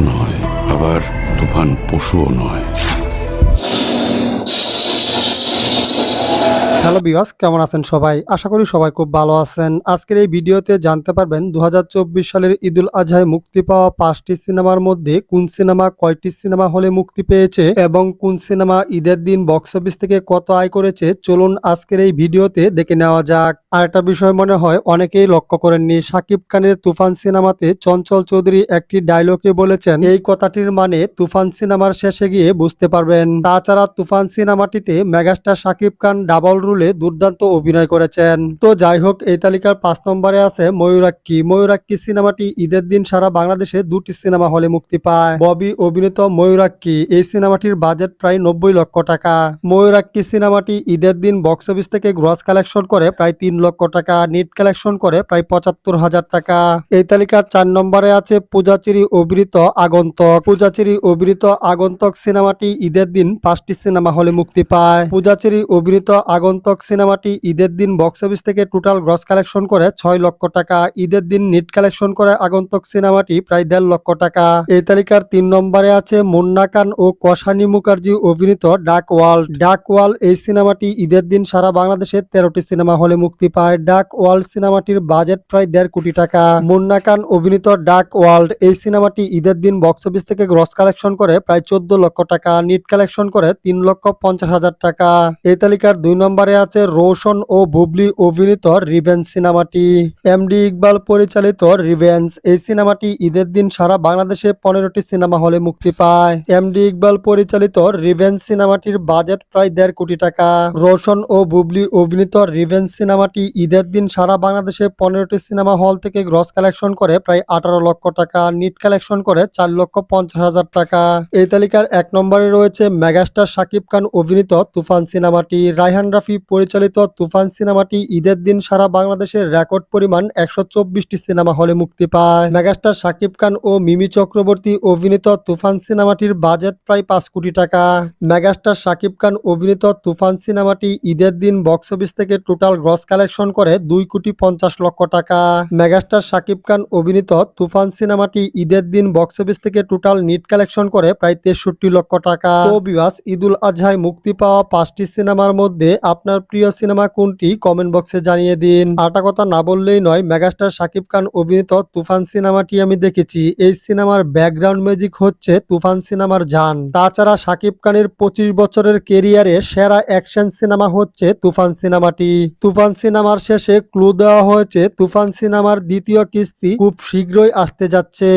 নয় আবার তুফান পশুও নয়। হ্যালো বিওয়াস কেমন আছেন সবাই? আশা করি সবাই খুব ভালো আছেন। আজকের এই ভিডিওতে জানতে পারবেন দুহাজার চব্বিশ সালের ঈদুল আজহায় মুক্তি পাওয়া পাঁচটি সিনেমার মধ্যে কোন সিনেমা কয়টি সিনেমা হলে মুক্তি পেয়েছে এবং কোন সিনেমা ঈদের দিন বক্স অফিস থেকে কত আয় করেছে? চলুন আজকের এই ভিডিওতে দেখে নেওয়া যাক। আর একটা বিষয় মনে হয়, অনেকেই লক্ষ্য করেননি। সাকিব খানের তুফান সিনেমাতে চঞ্চল চৌধুরী একটি ডায়লগে বলেছেন, এই কথাটির মানে তুফান সিনেমার শেষে গিয়ে বুঝতে পারবেন। তাছাড়া তুফান সিনেমাটিতে মেগাস্টার সাকিব খান ডাবল রুলে দুর্দান্ত অভিনয় করেছেন। তো যাই হোক, এই তালিকার পাঁচ নম্বরে আছে ময়ূরাক্ষী ময়ূরাক্ষী সিনেমাটি ঈদের দিন সারা বাংলাদেশে দুটি সিনেমা হলে মুক্তি পায়। ববি অভিনীত ময়ূরাক্ষী এই সিনেমাটির বাজেট প্রায় নব্বই লক্ষ টাকা। ময়ূরাক্ষী সিনেমাটি ঈদের দিন বক্স অফিস থেকে গ্রস কালেকশন করে প্রায় তিন লক্ষ টাকা নেট কালেকশন করে প্রায় পঁচাত্তর হাজার টাকা। এই তালিকার চার নম্বরে আছে পূজাচিরি অভিনীত আগন্তক। পূজাচিরি অভিনীত আগন্তক সিনেমাটি ঈদের দিন পাঁচটি সিনেমা হলে মুক্তি পায়। পূজাচিরি অভিনীত আগন্তক সিনেমাটি ঈদের দিন বক্স অফিস থেকে টোটাল গ্রস কালেকশন করে ছয় লক্ষ টাকা। ঈদের দিন নেট কালেকশন করে আগন্তক সিনেমাটি প্রায় দেড় লক্ষ টাকা। এই তালিকার তিন নম্বরে আছে মুন্না খান ও কসানি মুখার্জি অভিনীত ডাক ওয়ার্ল্ড ডাক ওয়াল এই সিনেমাটি ঈদের দিন সারা বাংলাদেশে তেরোটি সিনেমা হলে মুক্তি পায়। ডাক ওয়ার্ল্ড সিনেমাটির বাজেট প্রায় দেড় কোটি টাকা। মুন্না খান অভিনীত ডাক ওয়ার্ল্ড এই সিনেমাটি ঈদের দিন বক্স অফিস থেকে গ্রস কালেকশন করে প্রায় চোদ্দ লক্ষ টাকা। নিট কালেকশন করে তিন লক্ষ পঞ্চাশ হাজার টাকা। এই তালিকার দুই নম্বরে আছে রোশন ও বুবলি অভিনীত রিভেন্স সিনেমাটি। এমডি ইকবাল পরিচালিত রিভেন্স এই সিনেমাটি ঈদের দিন সারা বাংলাদেশে পনেরোটি সিনেমা হলে মুক্তি পায়। এমডি ইকবাল পরিচালিত রিভেন্স সিনেমাটির বাজেট প্রায় দেড় কোটি টাকা। রোশন ও বুবলি অভিনীত রিভেন্স সিনেমাটি ঈদের দিন সারা বাংলাদেশে পনেরোটি সিনেমা হল থেকে গ্রস কালেকশন করে প্রায় আঠারো লক্ষ টাকা, নিট কালেকশন করে চার লক্ষ পঞ্চাশ হাজার টাকা। এই তালিকার এক নম্বরে রয়েছে মেগাস্টার শাকিব খান অভিনীত তুফান সিনেমাটি। রায়হান রাফি পরিচালিত তুফান সিনেমাটি ঈদের দিন সারা বাংলাদেশের রেকর্ড পরিমাণ একশো চব্বিশটি সিনেমা হলে মুক্তি পায়। মেগাস্টার শাকিব খান ও মিমি চক্রবর্তী অভিনীত তুফান সিনেমাটির বাজেট প্রায় পাঁচ কোটি টাকা। মেগাস্টার শাকিব খান অভিনীত তুফান সিনেমাটি ঈদের দিন বক্স অফিস থেকে টোটাল গ্রস কালেকশন করে দুই কোটি পঞ্চাশ লক্ষ টাকা। মেগাস্টার শাকিব খান অভিনীত তুফান সিনেমাটি ঈদের দিন বক্স অফিস থেকে টোটাল নিট কালেকশন করে প্রায় তেষট্টি লক্ষ টাকা। তো বিবাস ঈদুল আজহায় মুক্তি পাওয়া পাঁচটি সিনেমার মধ্যে আপনার প্রিয় সিনেমা কোনটি? কমেন্ট বক্সে জানিয়ে দিন। আটা কথা না বললেই নয়, মেগাস্টার শাকিব খান অভিনীত তুফান সিনেমাটি আমি দেখেছি। এই সিনেমার ব্যাকগ্রাউন্ড মিউজিক হচ্ছে তুফান সিনেমার জান। তাছাড়া শাকিব খানের পঁচিশ বছরের কেরিয়ারে সেরা অ্যাকশন সিনেমা হচ্ছে তুফান সিনেমাটি। তুফান সিনেমার শেষে ক্লু দেওয়া হয়েছে, তুফান সিনেমার দ্বিতীয় কিস্তি খুব শীঘ্রই আসতে যাচ্ছে।